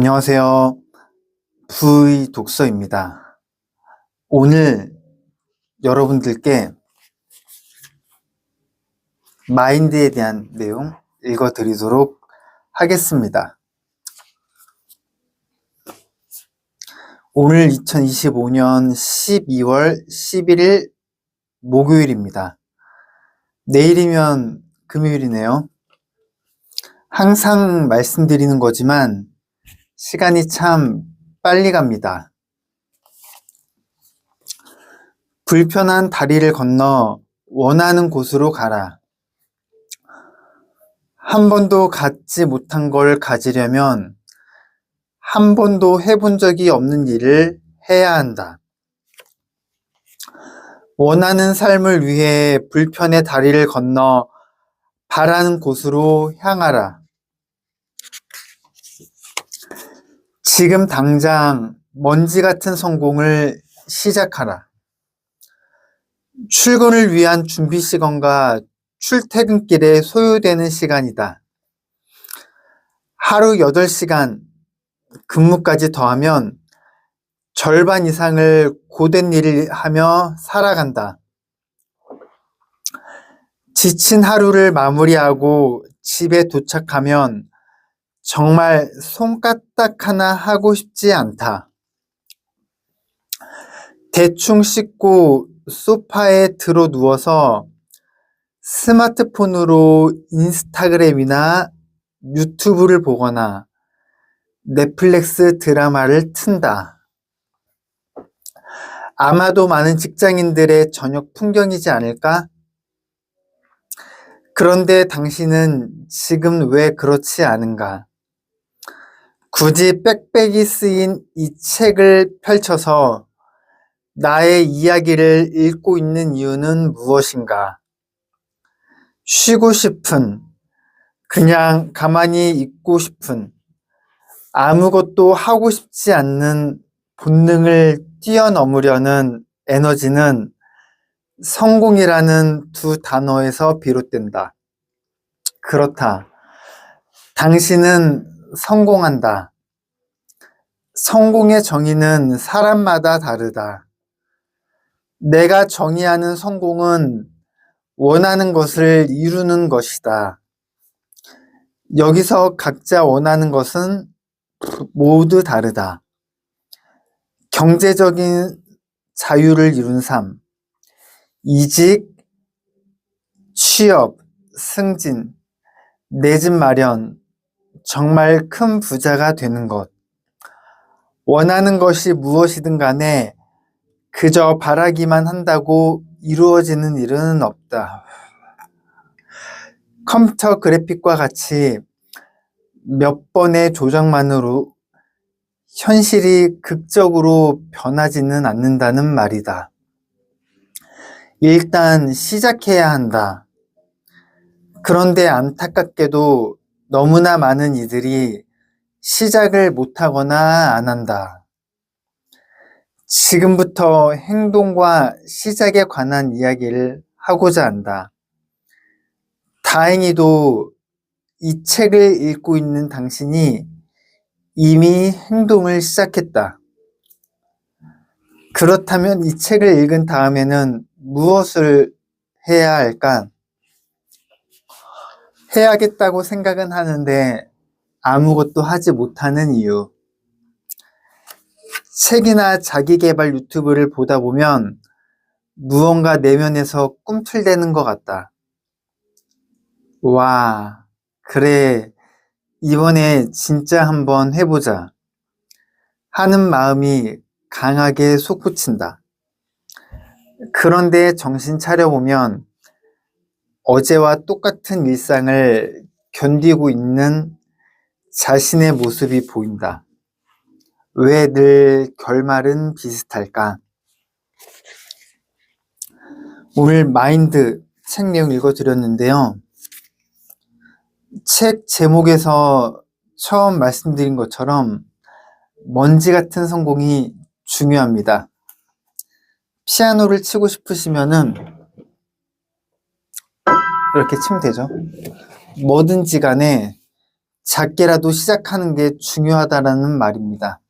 안녕하세요. V 독서입니다. 오늘 여러분들께 마인드에 대한 내용 읽어 드리도록 하겠습니다. 오늘 2025년 12월 11일 목요일입니다. 내일이면 금요일이네요. 항상 말씀드리는 거지만 시간이 참 빨리 갑니다. 불편한 다리를 건너 원하는 곳으로 가라. 한 번도 갖지 못한 걸 가지려면 한 번도 해본 적이 없는 일을 해야 한다. 원하는 삶을 위해 불편의 다리를 건너 바라는 곳으로 향하라. 지금 당장 먼지 같은 성공을 시작하라. 출근을 위한 준비 시간과 출퇴근길에 소요되는 시간이다. 하루 8시간 근무까지 더하면 절반 이상을 고된 일을 하며 살아간다. 지친 하루를 마무리하고 집에 도착하면 정말 손가락 하나 하고 싶지 않다. 대충 씻고 소파에 들어 누워서 스마트폰으로 인스타그램이나 유튜브를 보거나 넷플릭스 드라마를 튼다. 아마도 많은 직장인들의 저녁 풍경이지 않을까? 그런데 당신은 지금 왜 그렇지 않은가? 굳이 빽빽이 쓰인 이 책을 펼쳐서 나의 이야기를 읽고 있는 이유는 무엇인가? 쉬고 싶은, 그냥 가만히 있고 싶은, 아무것도 하고 싶지 않는 본능을 뛰어넘으려는 에너지는 성공이라는 두 단어에서 비롯된다. 그렇다. 당신은 성공한다. 성공의 정의는 사람마다 다르다. 내가 정의하는 성공은 원하는 것을 이루는 것이다. 여기서 각자 원하는 것은 모두 다르다. 경제적인 자유를 이룬 삶, 이직, 취업, 승진, 내 집 마련, 정말 큰 부자가 되는 것. 원하는 것이 무엇이든 간에 그저 바라기만 한다고 이루어지는 일은 없다. 컴퓨터 그래픽과 같이 몇 번의 조정만으로 현실이 극적으로 변하지는 않는다는 말이다. 일단 시작해야 한다. 그런데 안타깝게도 너무나 많은 이들이 시작을 못하거나 안 한다. 지금부터 행동과 시작에 관한 이야기를 하고자 한다. 다행히도 이 책을 읽고 있는 당신이 이미 행동을 시작했다. 그렇다면 이 책을 읽은 다음에는 무엇을 해야 할까? 해야겠다고 생각은 하는데 아무것도 하지 못하는 이유. 책이나 자기개발 유튜브를 보다 보면 무언가 내면에서 꿈틀대는 것 같다. 와, 그래. 이번에 진짜 한번 해보자. 하는 마음이 강하게 솟구친다. 그런데 정신 차려보면 어제와 똑같은 일상을 견디고 있는 자신의 모습이 보인다. 왜 늘 결말은 비슷할까? 오늘 마인드 책 내용 읽어드렸는데요. 책 제목에서 처음 말씀드린 것처럼 먼지 같은 성공이 중요합니다. 피아노를 치고 싶으시면은 이렇게 치면 되죠. 뭐든지 간에 작게라도 시작하는 게 중요하다라는 말입니다.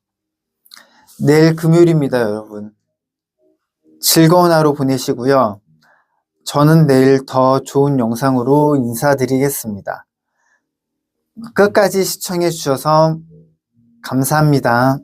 내일 금요일입니다, 여러분. 즐거운 하루 보내시고요. 저는 내일 더 좋은 영상으로 인사드리겠습니다. 끝까지 시청해 주셔서 감사합니다.